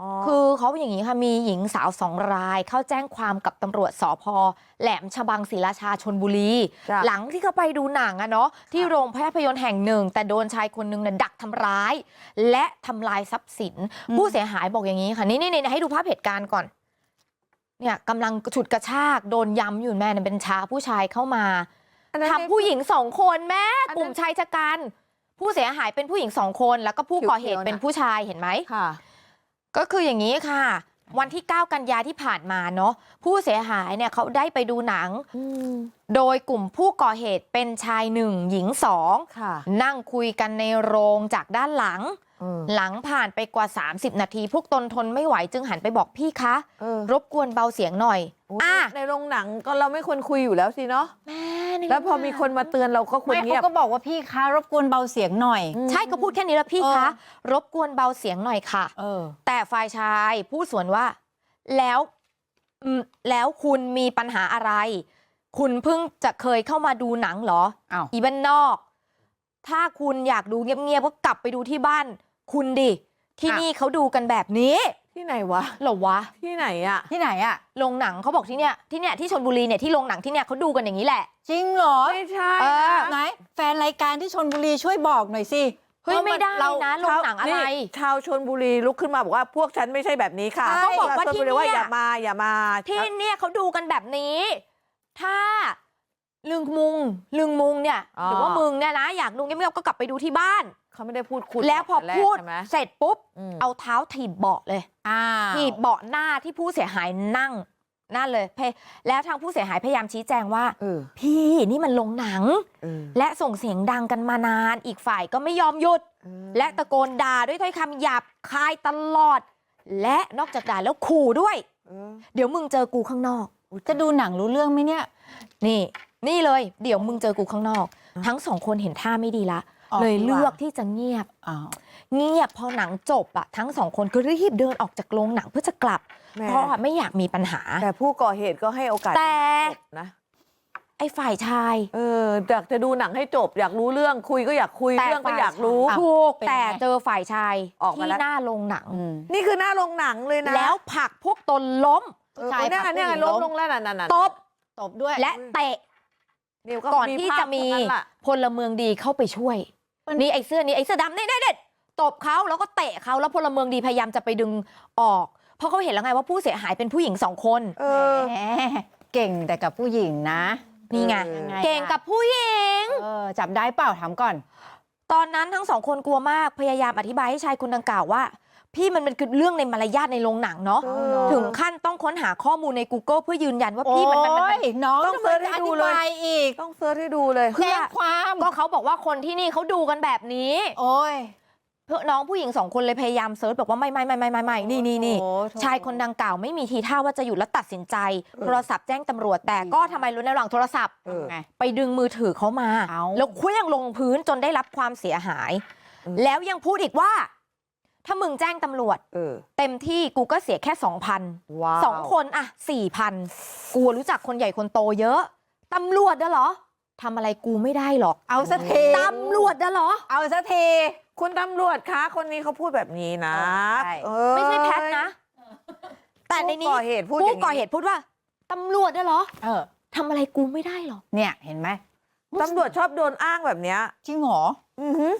อ๋อคือเขาเป็นอย่างนี้ค่ะมีหญิงสาวสองราย เข้าแจ้งความกับตำรวจสพแหลมฉบังศรีราชาชนบุรี จ้ะ หลังที่เขาไปดูหนังอะเนาะที่โรงภาพยนตร์แห่งหนึ่ง แต่โดนชายคนหนึงน่ะดักทำร้าย และทำลายทรัพย์สิน ผู้เสียหายบอกอย่างนี้ค่ะ นี่นี่นี่ให้ดูภาพเหตุการณ์ก่อน เนี่ยกำลังฉุดกระชากโดนย้ำอยู่แม่เนี่ยเป็นชาผู้ชายเข้ามาอันนั้นทำผู้หญิงสองคนแม่อันนั้น กลุ่มชายชะกันผู้เสียหายเป็นผู้หญิงสองคน แล้วก็ผู้ก่อเหตุเขียวๆน่ะเป็นผู้ชายเห็นไหม ค่ะ ก็คืออย่างนี้ค่ะ วันที่ 9 กันยาที่ผ่านมาเนาะผู้เสียหายเนี่ยเขาได้ไปดูหนังอืมโดยกลุ่มผู้ก่อเหตุเป็นชายหนึ่งหญิงสองค่ะ นั่งคุยกันในโรงจากด้านหลัง อืม หลังผ่านไปกว่า 30 นาที พวกตนทนไม่ไหวจึงหันไปบอกพี่คะ เออรบกวนเบาเสียงหน่อยอุ๊ยอะ ในโรงหนังก็เราไม่ควรคุยอยู่แล้วสิเนาะ แม่ นี่แล้วพอมีคนมาเตือนเราก็ควรไม่เงียเขาบก็บอกว่าพี่คะรบกวนเบาเสียงหน่อยอืมใช่ก็พูดแค่นี้แล้วพี่เออ คะ รบกวนเบาเสียงหน่อยค่ะ เออ แต่ฝ่ายชายพูดสวนว่า แล้วอืมแล้วคุณมีปัญหาอะไร คุณเพิ่งจะเคยเข้ามาดูหนังเหรอ อ้าว อีบ้านนอก ถ้าคุณอยากดูเงียบๆก็กลับไปดูที่บ้าน คุณดิ ที่นี่เขาดูกันแบบนี้ ที่ไหนวะเหรอวะ ที่ไหนอะที่ไหนอะโรงหนังเขาบอกที่เนี่ยที่เนี่ยที่ชนบุรีเนี่ยที่โรงหนังที่เนี่ยเขาดูกันอย่างนี้แหละ จริงเหรอไม่ใช่เออนะไหนแฟนรายการที่ชนบุรีช่วยบอกหน่อยสิเฮ้ยว่าไม่ได้เรานะโรงหนังอะไรนี่ชาวชนบุรีลุกขึ้นมาบอกว่าพวกฉันไม่ใช่แบบนี้ค่ะใช่เขาบอกว่าชนที่บุรีว่าเนี่ยอย่ามาอย่ามา ที่เนี่ยเขาดูกันแบบนี้ ถ้าลึงมุง ลึงมุงเนี่ยหรือว่ามึงเนี่ยนะ อยากดูเงียบๆก็กลับไปดูที่บ้าน เขาไม่ได้พูดคุณแล้วพอแต่รกพูดใช่ไหมเสร็จปุ๊บมเอาเท้าถีบเบาะเลยอ้าวถีบเบาะหน้าที่ผู้เสียหายนั่งนั่นเลยเพแล้วทางผู้เสียหายพยายามชี้แจงว่าเออพี่นี่มันลงหนังเออและส่งเสียงดังกันมานาน อีกฝ่ายก็ไม่ยอมหยุดเออและตะโกนด่าด้วยถ้อยคำหยาบคายตลอด และนอกจากด่าแล้วขู่ด้วยเออเดี๋ยวมึงเจอกูข้างนอก จะดูหนังรู้เรื่องไหมเนี่ย นี่ นี่เลย เดี๋ยวมึงเจอกูข้างนอก ทั้งสองคนเห็นท่าไม่ดีละออก เลยดีกว่าเลือกที่จะเงียบอ้าวเงียบพอหนังจบอะทั้งสองคนก็รีบเดินออกจากโรงหนังเพื่อจะกลับแม่ เพราะไม่อยากมีปัญหา แต่ผู้ก่อเหตุก็ให้โอกาสแต่ จบนะ ไอ้ฝ่ายชาย เอออยากจะดูหนังให้จบ อยากรู้เรื่องคุยก็อยากคุยแต่เรื่องก็ฝ่าย อยากรู้อ้าวถูกเป็นไงแต่เจอฝ่ายชายออกมาที่แล้ว หน้าโรงหนัง อืมนี่คือหน้าโรงหนังเลยนะแล้วผลักพวกตนล้ม เออชายเนี่ยผลักเนี่ยผู้หญิงล้มล้ม ลงแล้วนั่นน่ะตบตบด้วยและเตะนิ้วก่อนที่ภาพจะมีตรงนั้นล่ะพลเมืองดีเข้าไปช่วย นี่ไอ้เสื้อนี่ไอ้เสื้อดำนี่นี่นี่ตบเขาแล้วก็เตะเขาแล้วพลเมืองดีพยายามจะไปดึงออก เพราะเขาเห็นแล้วไงว่าผู้เสียหายเป็นผู้หญิงสองคนเออแหมเก่งแต่กับผู้หญิงนะนี่ไงเออยังไงเก่งกับผู้หญิง เออจับได้เปล่าถามก่อน ตอนนั้นทั้งสองคนกลัวมากพยายามอธิบายให้ชายคนดังกล่าวว่า พี่มันเป็นเรื่องในมารยาทในโรงหนังเนาะเออถึงขั้นต้องค้นหาข้อมูลใน Google เพื่อยืนยันว่าพี่มันมันมันโอ้ยน้องต้องทำไมเสิร์ชจะให้อดูธิเลยบายอีกต้องเซิร์ชให้ดูเลยเพื่อแจ้งความก็เขาบอกว่าคนที่นี่เขาดูกันแบบนี้ โอ้ยเพื่อน้องผู้หญิงสองคนเลยพยายามเซิร์ชบอกว่าไม่ไม่ไม่ไม่ไม่ไม่นี่นี่นี่โอ้โถชายคนดังกล่าวไม่มีทีท่าว่าจะหยุดและตัดสินใจ โทรศัพท์แจ้งตำรวจ แต่ก็ทำไมรู้ในระหว่างโทรศัพท์เออไงไปดึงมือถือเขามาเอ้าแล้วเคลื่องลงพื้นจนได้รับความเสียหายอืมแล้วยังพูดอีกว่า ถ้ามึงแจ้งตำรวจ เออ เต็มที่กูก็เสียแค่สองพันว้าว สองคนอะสี่พันกูรู้จักคนใหญ่คนโตเยอะตำรวจนะเหรอทำอะไรกูไม่ได้หรอกเอาสักที ตำรวจนะเหรอ เอาสักที คุณตำรวจคะคนนี้เขาพูดแบบนี้นะใช่ เออไม่ใช่แพทนะ แต่ในนี้ผู้ก่อเหตุพูดผู้อย่างนี้ก่อเหตุพูดว่าตำรวจนะเหรอเออ ทำอะไรกูไม่ได้หรอกเนี่ยเห็นไหมตำรวจชอบโดนอ้างแบบเนี้ยจริงเหรอ อือหือ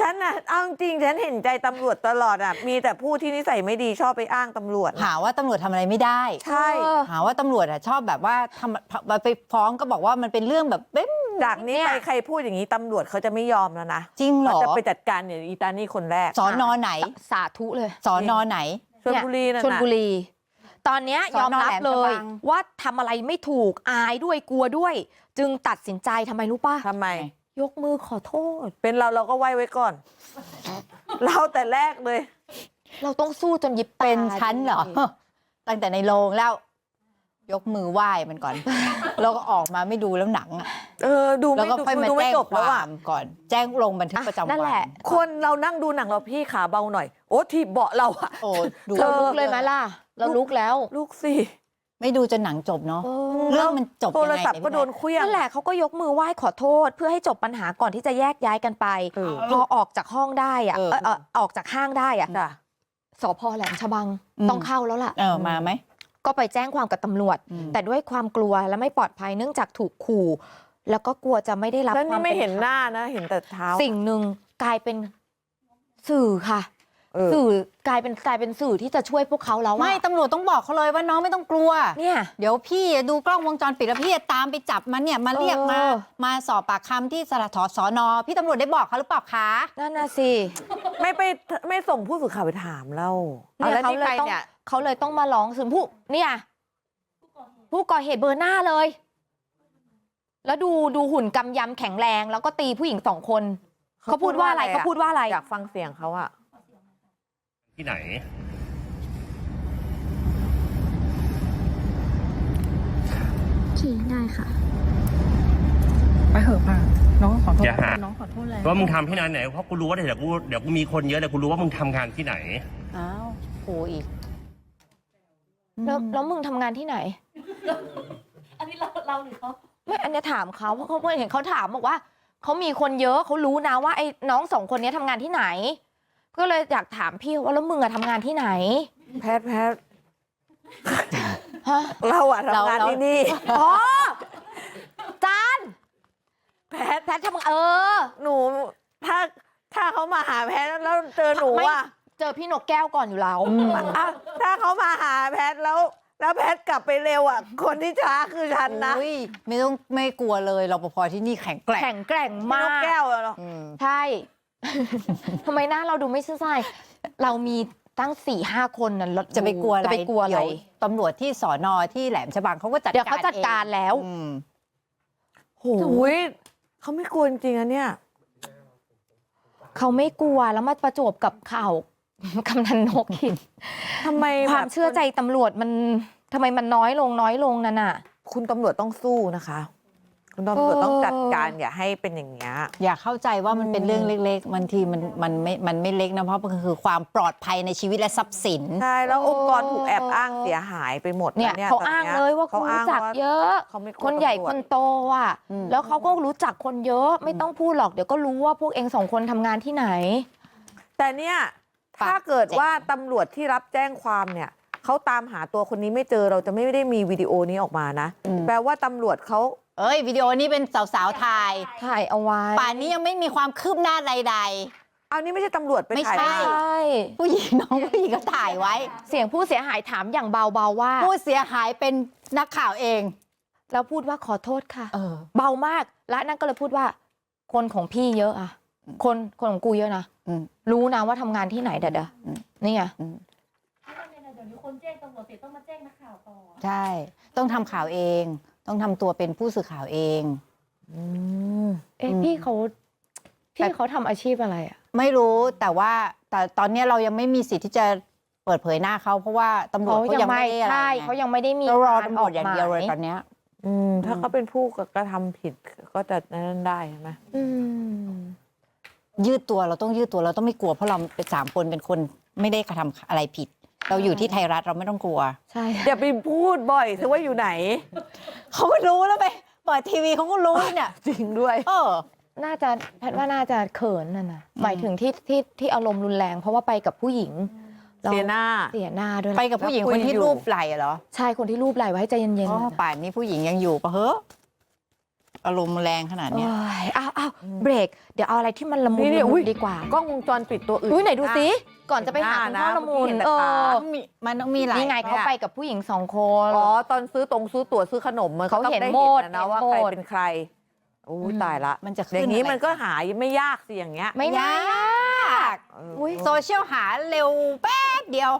ฉันน่ะเอาจริงๆฉันเห็นใจตำรวจตลอดอะ มีแต่ผู้ที่นิสัยไม่ดีชอบไปอ้างตำรวจ หาว่าตำรวจทำอะไรไม่ได้ ใช่ เออ หาว่าตำรวจอะชอบแบบว่าทำไปฟ้องก็บอกว่ามันเป็นเรื่องแบบเอ๊ะจากนี้เนี่ยไปใครพูดอย่างนี้ตำรวจเขาจะไม่ยอมแล้วนะจริงเหรอเขาจะไปจัดการเนี่ยอีตานี่คนแรกสอนอไหนสาธุเลย สอนอไหน ชลบุรีนั่นชนน่ะบุรี ตอนเนี้ยสยออนมอรับแหลมเลฉยบังว่าทำอะไรไม่ถูกอายด้วยกลัวด้วย จึงตัดสินใจทำไมรู้ป่ะทำไม ยกมือขอโทษ เป็นเราเราก็ไหว้ไว้ก่อน เราแต่แรกเลย เราต้องสู้จนยิบตาเป็นชั้นเหรอดิตั้งแต่ในโรงแล้ว ยกมือไหว้มันก่อน แล้วก็ออกมาไม่ดูแล้วหนังอะเออ ดูแล้วไม่ก็ดูค่อยมาดูไม่แจ้งจบคแล้ววาอะมก่อน แจ้งลงบันทึกประจำวันนั่นแหละ คนเรานั่งดูหนังเราพี่ขาเบาหน่อย โอ้ทีบเบาะเราอะ โอ้ดูเราลุกเลยไหมล่ะ เราลุกแล้ว ลูกสิ ไม่ดูจนหนังจบเนาะเอเรื่อองมันจบโทยังรไงศัพท์ก็โดนเคลี้ยงนั่นแหละเขาก็ยกมือไหว้ขอโทษ เพื่อให้จบปัญหาก่อนที่จะแยกย้ายกันไปเออพอออกจากห้องได้อะเออเอ่อเอ่อออกจากห้างได้อะจ้ะสพแหลมฉบังอืมต้องเข้าแล้วล่ะเออมาไหมก็ไปแจ้งความกับตำรวจอืมแต่ด้วยความกลัวและไม่ปลอดภัยเนื่องจากถูกขู่ แล้วก็กลัวจะไม่ได้รับแล้วควานี่มไม่เห็นป็ธรรหน้านะ เห็นแต่เท้า สิ่งหนึ่งกลายเป็นสื่อค่ะเออ สื่อกลายเป็นกลายเป็นสื่อที่จะช่วยพวกเขาแล้วอะไม่ตำรวจต้องบอกเขาเลยว่าน้องไม่ต้องกลัวเนี่ยเดี๋ยวพี่ดูกล้องวงจรปิดแล้วพี่จะตามไปจับมันเนี่ยมาเรียกมาเออมาสอบปากคำที่สถสอนอพี่ตำรวจได้บอกเขาหรือเปล่าคะนั่นน่ะสิไม่ไปไม่ส่งผู้สื่อข่าวไปถามเราเนี่ยแล้วเขานี่เลใครยต้องเนี่ยเขาเลยต้องมาร้องสื่อผู้เนี่ยผู้ก่อเหตุเบอร์หน้าเลย แล้วดูดูหุ่นกำยำแข็งแรง แล้วก็ตีผู้หญิงสองคนเขาพูดว่าอะไรเขาพูดว่าอะไรอยากฟังเสียงเขาอะ ที่ไหน โอเคได้ค่ะ ไปเหอะป่ะน้องขอโทษอย่าหา น้องขอโทษแล้วว่ามึงทำที่ไหนไหนเพราะกูรู้ว่าเดี๋ยวกูเดี๋ยวกูมีคนเยอะเดี๋ยวกูรู้ว่ามึงทำงานที่ไหน อ้าวโอ้อีกแล้วแล้วมึงทำงานที่ไหน อันนี้เราเราหรือเขาไม่อันเนี้ยถามเขาเพราะเขาเห็นเขาถามบอกว่าเขามีคนเยอะเขารู้นะว่าไอ้น้องสองคนเนี้ยทำงานที่ไหน ก็เลยอยากถามพี่ว่าแล้วมึงอะทำงานที่ไหน แพทย์แพทย์ฮะเราอะเราทำงานเรา ที่นี่ อ๋อจานแพทแพททำเออ หนู ถ้าถ้าเขามาหาแพทย์แล้วเจอหนูไม่ อะเจอพี่นกแก้วก่อนอยู่แล้ว อะถ้าเขามาหาแพทย์แล้ว แล้วแพทย์กลับไปเร็วอะคนที่ช้าคือฉันนะอุ้ยไม่ต้องไม่กลัวเลยรปภที่นี่แข็งแกร่งแข็งแกร่งพี่มานกกแก้วอะเหรอ อืม ใช่ ทำไมหน้าเราดูไม่ซื่อสัตย์เรามีตั้งสี่ห้าคนน่ะเราจะไปกลัวอะไรจะไปกลัวอะไร เดี๋ยตำรวจที่สอนอที่แหลมฉบังเขาก็จัดเดี๋ยวเขาจัดการแล้วอืม โหอุ้ยเขาไม่กลัวจริงๆอะเนี่ย เขาไม่กลัวแล้วมาประจวบกับข่าว กำนันนกอีกทำไมความแบบเชื่อใจตำรวจมันทำไมมันน้อยลงน้อยลงนั่นน่ะ คุณตำรวจต้องสู้นะคะ คุณตำรวจเออต้องจัดการอย่าให้เป็นอย่างเงี้ย อยากเข้าใจว่ามันเป็นเรื่องเล็กๆบางทีมันมันไม่มันไม่เล็กนะเพราะมันคือความปลอดภัยในชีวิตและทรัพย์สิน ใช่ แล้วโอ้องค์กรถูกแอบอ้างเสียหายไปหมดเนี่ยะเขาตนอ้างนี้เลยว่าเขาเขาอ้ารู้งจักว่าเยอะเขาไม่กลัวคนใหญ่ตำรวจคนโตอะอืมแล้วเขาก็รู้จักคนเยอะไม่ต้องพูดหรอกเดี๋ยวก็รู้ว่าพวกเองสองคนทำงานที่ไหน แต่เนี่ยปากถ้าเกิดเจ็บว่าตำรวจที่รับแจ้งความเนี่ยเขาตามหาตัวคนนี้ไม่เจอเราจะไม่ได้มีวิดีโอนี้ออกมานะ แปลว่าตำรวจเขา เอ้ยวิดีโอนี้เป็นสาวๆถ่าย ถ่ายเอาไว้ ป่านนี้ยังไม่มีความคืบหน้าใดเอานี่ไม่ใช่ตำรวจไปไม่ถ่ายใช่ใช่ ๆ ผู้หญิงน้องผู้หญิงก็ถ่ายไว้ เสียงผู้เสียหายถามอย่างเบาๆว่า ผู้เสียหายเป็นนักข่าวเอง แล้วพูดว่าขอโทษค่ะ เออ เบามาก และนั่นก็เลยพูดว่า คนของพี่เยอะอะ คนคนของกูเยอะนะ อืมรู้นะว่าทำงานที่ไหนเด้อเด้ออืม นี่ไง เดี๋ยวนี้คนแจ้งตำรวจเสร็จต้องมาแจ้งนักข่าวต่อ ใช่ ต้องทำข่าวเอง ต้องทำตัวเป็นผู้สื่อข่าวเอง อืมเอ๊ะอืมพี่เขาแต่พี่เขาทำอาชีพอะไรอะไม่รู้แต่ว่าแต่ตอนนี้เรายังไม่มีสิทธิ์ที่จะเปิดเผยหน้าเขาเพราะว่าตำรวจเขายังไม่ได้อะไรใช่ไงเขายังไม่ได้มีเรารอการตำรวจอย่างเดียวเลยกหมตอนเนี้ย อืม ถ้าเขาเป็นผู้กระทำผิดก็จะนั่นได้ใช่ไหมอืมยืดตัวเราต้องยืดตัวเราต้องไม่กลัวเพราะเราเป็นสามคนเป็นคนไม่ได้กระทำอะไรผิด เราอยู่ที่ไทยรัฐเราไม่ต้องกลัว ใช่อย่าไปพูดบ่อยสิว่าอยู่ไหน เขาก็รู้แล้วไปเปิดทีวีเขาก็รู้เนี่ย จริงด้วย เออ น่าจะแพทย์ว่าน่าจะเขินน่ะนะหมายถึงที่ที่ที่อารมณ์รุนแรง เพราะว่าไปกับผู้หญิงแล้วเสียหน้า เสียหน้าด้วยไปกับผู้หญิงแล้วคุคยนที่อยู่รูปไหล่เหรอ ใช่คนที่รูปไหล่ไว้ให้ใจเย็นอ๋อๆน่ะป่านนี้ผู้หญิงยังอยู่ปะเฮ้อ อารมณ์แรงขนาดเนี้ย โอ้ยอ้าวอ้าวเบรก เดี๋ยวเอาอะไรที่มันละมุนนี่นี่ละมุอุ๊ยนดีกว่า กล้องวงจรปิดตัวอื่นอุ้ยไหนดูสิก่อนจะไปหาหคุณน้าพ่อนะละมุนเมื่อกี้เห็นแต่เอขาอต้องมีมันต้องมีหลายนี่ไงเขาอะไปกับผู้หญิงสองคน อ๋อตอนซื้อตรงซื้อตั๋วซื้อขนมมันก็เขาต้องเห็นได้หมดเห็นนะว่าเห็นหมใครดเป็นใครอู้อืม ตายละมันจะอขึ้นย่างนี้อะไร มันก็หาไม่ยากสิอย่างเงี้ยไม่น่ายาก เออออุ๊ยโซเชียลหาเร็วแป๊บเดียว